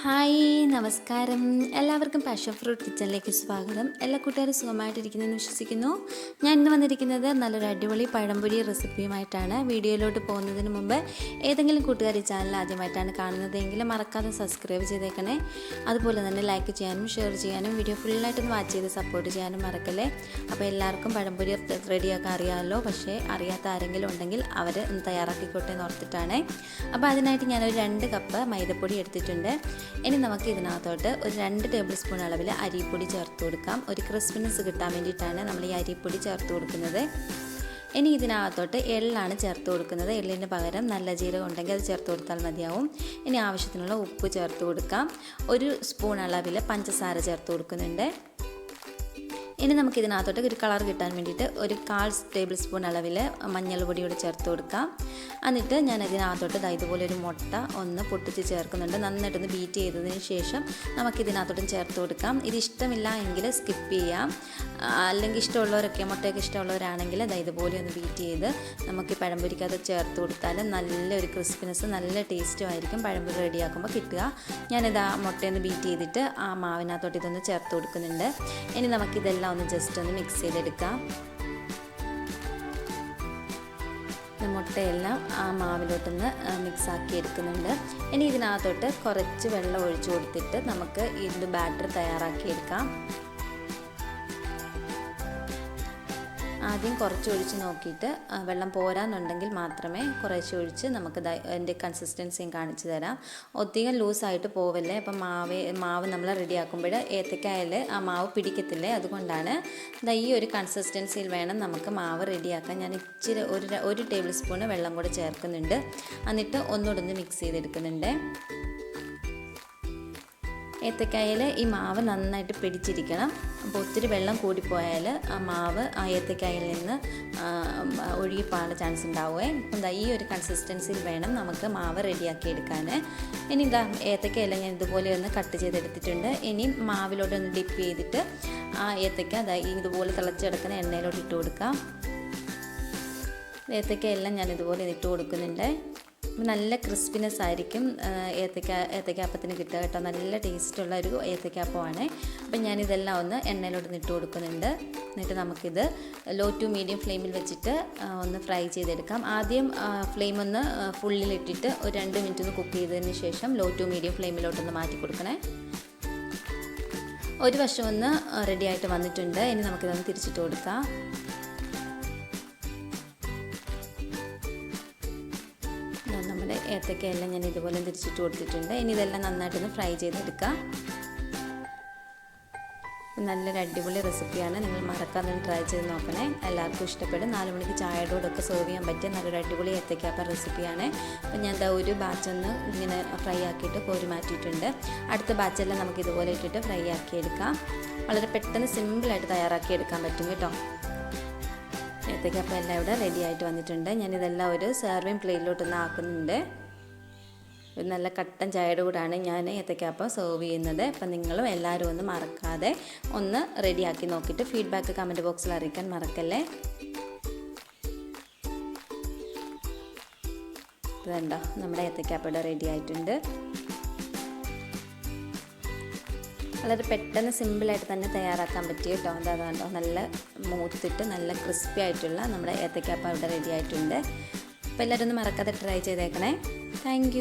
Hi നമസ്കാരം. എല്ലാവർക്കും passion fruit കിച്ചണിലേക്ക് സ്വാഗതം. എല്ലാ കൂട്ടുകാരും സുഖമായിട്ടിരിക്കുന്നതെന്ന് വിശ്വസിക്കുന്നു. ഞാൻ ഇന്ന് വന്നിരിക്കുന്നത് നല്ലൊരു അടിപൊളി പഴംപൊരി റെസിപ്പിയുമായിട്ടാണ്. വീഡിയോയിലോട്ട് പോകുന്നതിന് മുമ്പ് ഏതെങ്കിലും കൂട്ടുകാർ ഈ ചാനൽ ആദ്യമായിട്ടാണ് കാണുന്നതെങ്കിൽ മറക്കാതെ സബ്സ്ക്രൈബ് ചെയ്തേക്കണേ. അതുപോലെ തന്നെ ലൈക്ക് ചെയ്യാനും ഷെയർ ചെയ്യാനും വീഡിയോ ഫുള്ളായിട്ടൊന്ന് വാച്ച് ചെയ്ത് സപ്പോർട്ട് ചെയ്യാനും മറക്കല്ലേ? അപ്പോൾ എല്ലാവർക്കും പഴംപൊരി റെഡിയാക്കാൻ അറിയാമല്ലോ പക്ഷേ അറിയാത്ത ആരെങ്കിലും ഉണ്ടെങ്കിൽ അവർ തയ്യാറാക്കിക്കോട്ടെ എന്ന് ഓർത്തിട്ടാണ്. അപ്പോൾ അതിനായിട്ട് ഞാനൊരു രണ്ട് കപ്പ് മൈദപ്പൊടി എടുത്തിട്ടുണ്ട്. ഇനി നമുക്ക് ഇതിനകത്തോട്ട് ഒരു രണ്ട് ടേബിൾ സ്പൂൺ അളവിൽ അരിപ്പൊടി ചേർത്ത് കൊടുക്കാം. ഒരു ക്രിസ്പിനെസ് കിട്ടാൻ വേണ്ടിയിട്ടാണ് നമ്മൾ ഈ അരിപ്പൊടി ചേർത്ത് കൊടുക്കുന്നത്. ഇനി ഇതിനകത്തോട്ട് എള്ളാണ് ചേർത്ത് കൊടുക്കുന്നത്. എള്ളിന് പകരം നല്ല ജീരകം ഉണ്ടെങ്കിൽ അത് ചേർത്ത് കൊടുത്താൽ മതിയാവും. ഇനി ആവശ്യത്തിനുള്ള ഉപ്പ് ചേർത്ത് കൊടുക്കാം. ഒരു സ്പൂൺ അളവിൽ പഞ്ചസാര ചേർത്ത് കൊടുക്കുന്നുണ്ട്. ഇനി നമുക്ക് ഇതിനകത്തോട്ട് ഒരു കളർ കിട്ടാൻ വേണ്ടിയിട്ട് ഒരു കാൽ ടേബിൾ സ്പൂൺ അളവിൽ മഞ്ഞൾ പൊടിയോട് ചേർത്ത് കൊടുക്കാം. എന്നിട്ട് ഞാൻ ഇതിനകത്തോട്ട് ഇതുപോലെ ഒരു മുട്ട ഒന്ന് പൊട്ടിച്ച് ചേർക്കുന്നുണ്ട്. നന്നായിട്ടൊന്ന് ബീറ്റ് ചെയ്തതിന് ശേഷം നമുക്ക് ഇതിനകത്തോട്ടും ചേർത്ത് കൊടുക്കാം. ഇത് ഇഷ്ടമില്ല എങ്കിൽ സ്കിപ്പ് ചെയ്യാം. അല്ലെങ്കിൽ ഇഷ്ടമുള്ളവരൊക്കെ മുട്ടയൊക്കെ ഇഷ്ടമുള്ളവരാണെങ്കിൽ ഇതുപോലെ ഒന്ന് ബീറ്റ് ചെയ്ത് നമുക്ക് പഴംപൊരിക്കകത്ത് ചേർത്ത് കൊടുത്താൽ നല്ലൊരു ക്രിസ്പിനെസ് നല്ല ടേസ്റ്റും ആയിരിക്കും. പഴംപൊരി റെഡിയാക്കുമ്പോൾ കിട്ടുക. ഞാനിത് ആ മുട്ടയൊന്ന് ബീറ്റ് ചെയ്തിട്ട് ആ മാവിനകത്തോട്ട് ഇതൊന്ന് ചേർത്ത് കൊടുക്കുന്നുണ്ട്. ഇനി നമുക്കിതെല്ലാം ഒന്ന് ജസ്റ്റ് ഒന്ന് മിക്സ് ചെയ്തെടുക്കാം. മുട്ടയെല്ലാം ആ മാവിലോട്ടൊന്ന് മിക്സ് ആക്കി എടുക്കുന്നുണ്ട്. ഇനി ഇതിനകത്തോട്ട് കുറച്ച് വെള്ളം ഒഴിച്ചു കൊടുത്തിട്ട് നമുക്ക് ഇതിന്റെ ബാറ്റർ തയ്യാറാക്കിയെടുക്കാം ആദ്യം കുറച്ച് ഒഴിച്ച് നോക്കിയിട്ട് വെള്ളം പോരാന്നുണ്ടെങ്കിൽ മാത്രമേ കുറേശ്ശെ ഒഴിച്ച് നമുക്ക് അതിന്റെ കൺസിസ്റ്റൻസിയും കാണിച്ചു തരാം. ഒത്തിരി ലൂസായിട്ട് പോവല്ലേ? അപ്പം മാവ് മാവ് നമ്മൾ റെഡിയാക്കുമ്പോൾ ഏത്തക്കായൽ ആ മാവ് പിടിക്കത്തില്ലേ? അതുകൊണ്ടാണ് ഈ ഒരു കൺസിസ്റ്റൻസിയിൽ വേണം നമുക്ക് മാവ് റെഡിയാക്കാൻ. ഞാൻ ഇച്ചിരി ഒരു ഒരു ടേബിൾ സ്പൂണ് വെള്ളം കൂടെ ചേർക്കുന്നുണ്ട്. എന്നിട്ട് ഒന്നുകൂടെ ഒന്ന് മിക്സ് ചെയ്തെടുക്കുന്നുണ്ട്. ഏത്തക്കായൽ ഈ മാവ് നന്നായിട്ട് പിടിച്ചിരിക്കണം. അപ്പോൾ ഒത്തിരി വെള്ളം കൂടിപ്പോയാൽ ആ മാവ് ആ ഏത്തക്കായിൽ നിന്ന് ഒഴുകിപ്പോകാനുള്ള ചാൻസ് ഉണ്ടാവുമേ അപ്പം ഈ ഒരു കൺസിസ്റ്റൻസിയിൽ വേണം നമുക്ക് മാവ് റെഡിയാക്കി എടുക്കാൻ ഇനി ഇതാ ഏത്തക്കയെല്ലാം ഞാൻ ഇതുപോലെ ഒന്ന് കട്ട് ചെയ്തെടുത്തിട്ടുണ്ട്. ഇനി മാവിലോട്ട് ഒന്ന് ഡിപ്പ് ചെയ്തിട്ട് ആ ഏത്തക്ക അതാ ഇതുപോലെ തിളച്ചെടുക്കുന്ന എണ്ണയിലോട്ട് ഇട്ട് കൊടുക്കാം. ഏത്തക്കയെല്ലാം ഞാൻ ഇതുപോലെ ഇട്ട് കൊടുക്കുന്നുണ്ട്. നല്ല ക്രിസ്പിനെസ് ആയിരിക്കും ഏത്തക്ക ഏത്തക്കാപ്പത്തിന് കിട്ടുക കേട്ടോ. നല്ല ടേസ്റ്റുള്ള ഒരു ഏത്തക്കാപ്പമാണ്. അപ്പം ഞാനിതെല്ലാം ഒന്ന് എണ്ണയിലോട്ട് ഇട്ട് കൊടുക്കുന്നുണ്ട്. എന്നിട്ട് നമുക്കിത് ലോ ടു മീഡിയം ഫ്ലെയിമിൽ വെച്ചിട്ട് ഒന്ന് ഫ്രൈ ചെയ്തെടുക്കാം. ആദ്യം ഫ്ലെയിം ഒന്ന് ഫുള്ളിലിട്ടിട്ട് ഒരു രണ്ട് മിനിറ്റ് ഒന്ന് കുക്ക് ചെയ്തതിന് ശേഷം ലോ ടു മീഡിയം ഫ്ലെയിമിലോട്ടൊന്ന് മാറ്റി കൊടുക്കണേ. ഒരു വശം ഒന്ന് റെഡി ആയിട്ട് വന്നിട്ടുണ്ട്. ഇനി നമുക്കിതൊന്ന് തിരിച്ചിട്ട് കൊടുക്കാം. ഏത്തക്കയെല്ലാം ഞാൻ ഇതുപോലെ തിരിച്ചിട്ട് കൊടുത്തിട്ടുണ്ട്. ഇനി ഇതെല്ലാം നന്നായിട്ടൊന്ന് ഫ്രൈ ചെയ്തെടുക്കാം. നല്ലൊരു അടിപൊളി റെസിപ്പിയാണ്. നിങ്ങൾ മറക്കാതെ ട്രൈ ചെയ്ത് നോക്കണേ. എല്ലാവർക്കും ഇഷ്ടപ്പെടും. നാല് മണിക്ക് ചായയുടെ കൂടെ സെർവ് ചെയ്യാൻ പറ്റിയ നല്ലൊരു അടിപൊളി ഏത്തക്കാപ്പ റെസിപ്പിയാണ്. അപ്പം ഞാൻ എന്താ ഒരു ബാച്ചൊന്ന് ഇങ്ങനെ ഫ്രൈ ആക്കിയിട്ട് കോരി മാറ്റിയിട്ടുണ്ട്. അടുത്ത ബാച്ചെല്ലാം നമുക്ക് ഇതുപോലെ ഇട്ടിട്ട് ഫ്രൈ ആക്കിയെടുക്കാം. വളരെ പെട്ടെന്ന് സിമ്പിളായിട്ട് തയ്യാറാക്കി എടുക്കാൻ പറ്റും കേട്ടോ. ഏത്തക്കപ്പം എല്ലാം ഇവിടെ റെഡി ആയിട്ട് വന്നിട്ടുണ്ട്. ഞാനിതെല്ലാം ഒരു സെർവിങ് പ്ലേറ്റിലോട്ടൊന്ന് ആക്കുന്നുണ്ട്. ഒരു നല്ല കട്ടൻ ചായയുടെ കൂടാണ് ഞാൻ ഏത്തക്കാപ്പം സെർവ് ചെയ്യുന്നത്. അപ്പം നിങ്ങളും എല്ലാവരും ഒന്ന് മറക്കാതെ ഒന്ന് റെഡിയാക്കി നോക്കിയിട്ട് ഫീഡ്ബാക്ക് കമന്റ് ബോക്സിൽ അറിയിക്കാൻ മറക്കല്ലേ? ഇതുണ്ടോ? നമ്മുടെ ഏത്തക്കാപ്പം ഇവിടെ റെഡി ആയിട്ടുണ്ട്. വളരെ പെട്ടെന്ന് സിമ്പിളായിട്ട് തന്നെ തയ്യാറാക്കാൻ പറ്റിയ കേട്ടോ. കണ്ടോ നല്ല മൂത്തിട്ട് നല്ല ക്രിസ്പി ആയിട്ടുള്ള നമ്മുടെ ഏത്തക്കാപ്പ അവിടെ റെഡി ആയിട്ടുണ്ട്. അപ്പോൾ എല്ലാവരും ഒന്ന് മറക്കാതെ ട്രൈ ചെയ്തേക്കണേ. താങ്ക്